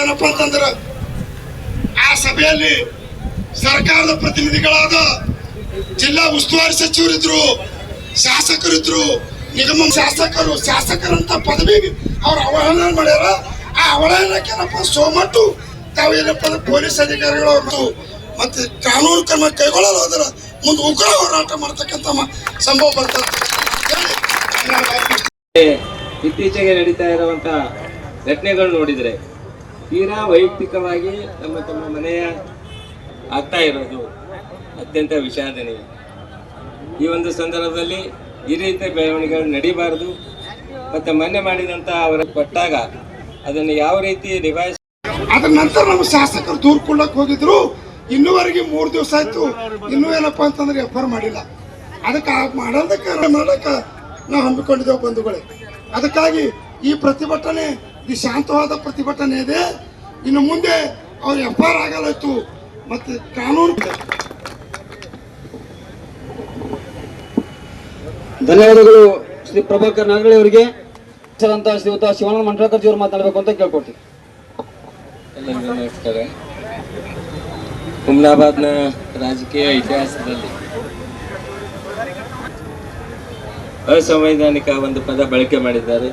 ಏನಪ್ಪ ಅಂತಂದ್ರ ಆ ಸಭೆಯಲ್ಲಿ ಸರ್ಕಾರದ ಪ್ರತಿನಿಧಿಗಳಾದ ಜಿಲ್ಲಾ ಉಸ್ತುವಾರಿ ಸಚಿವರಿದ್ರು, ಶಾಸಕರಿದ್ರು, ನಿಗಮ ಶಾಸಕರು, ಶಾಸಕರಂತ ಪದವಿ ಅವ್ರ ಅವಹೇಳನ ಮಾಡ್ಯಾರ ಆ ಅವಹೇಳನಕ್ಕೇನಪ್ಪ, ಸೋಮಟ್ಟು ತಾವು ಏನಪ್ಪ ಅಂದ್ರೆ ಪೊಲೀಸ್ ಅಧಿಕಾರಿಗಳು ಮತ್ತು ಮತ್ತೆ ಕಾನೂನು ಕ್ರಮ ಕೈಗೊಳ್ಳಲು ಅದರ ಮುಂದೆ ಉಗ್ರ ಹೋರಾಟ ಮಾಡ್ತಕ್ಕಂಥ ಸಂಭವ ಬರ್ತದೆ. ಇತ್ತೀಚೆಗೆ ನಡೀತಾ ಇರುವಂತ ಘಟನೆಗಳು ನೋಡಿದ್ರೆ ತೀರಾ ವೈಯಕ್ತಿಕವಾಗಿ ತಮ್ಮ ತಮ್ಮ ಮನೆಯ ಆಗ್ತಾ ಇರೋದು ಅತ್ಯಂತ ವಿಷಾದನೀಯ. ಈ ಒಂದು ಸಂದರ್ಭದಲ್ಲಿ ಈ ರೀತಿಯ ಬೆಳವಣಿಗೆಗಳು ನಡೀಬಾರದು. ಮತ್ತೆ ಮೊನ್ನೆ ಮಾಡಿದಂತ ಅವರ ಕೊಟ್ಟಾಗ ಅದನ್ನು ಯಾವ ರೀತಿ ನಿಭಾಯಿಸ ಅದ್ರ ನಂತರ ನಮ್ಮ ಶಾಸಕರು ದೂರ ಹೋಗಿದ್ರು. ಇನ್ನೂವರೆಗೆ ಮೂರು ದಿವಸ ಆಯ್ತು. ಇನ್ನೂ ಏನಪ್ಪ ಅಂತಂದ್ರೆ ಎಫ್ ಮಾಡಿಲ್ಲ. ಅದಕ್ಕೆ ಮಾಡೋದಕ್ಕೆ ಮಾಡಕ್ಕ ನಾವು ಹಮ್ಮಿಕೊಂಡಿದ್ದೇವೆ ಬಂಧುಗಳೇ. ಅದಕ್ಕಾಗಿ ಈ ಪ್ರತಿಭಟನೆ ಇದು ಶಾಂತವಾದ ಪ್ರತಿಭಟನೆ ಇದೆ. ಇನ್ನು ಮುಂದೆ ಅವ್ರು ಎಫ್ ಆರ್ ಆಗಲಾಯ್ತು. ಮತ್ತೆ ಕಾನೂನು ಧನ್ಯವಾದಗಳು ಶ್ರೀ ಪ್ರಭಾಕರ್ ನಾಗಳಿ ಅವರಿಗೆ. ಅಂತ ಶ್ರೀಯುತ ಶಿವಾನಂದ ಮಂಟ್ರಾಕರ್ಜಿ ಅವರು ಮಾತನಾಡಬೇಕು ಅಂತ ಕೇಳ್ಕೊಳ್ತೀವಿ ಎಲ್ಲರಿಗೂ ನಮಸ್ಕಾರ. ಹುಮ್ನಾಬಾದ್ನ ರಾಜಕೀಯ ಇತಿಹಾಸದಲ್ಲಿ ಅಸಂವೈಧಾನಿಕ ಒಂದು ಪದ ಬಳಕೆ ಮಾಡಿದ್ದಾರೆ.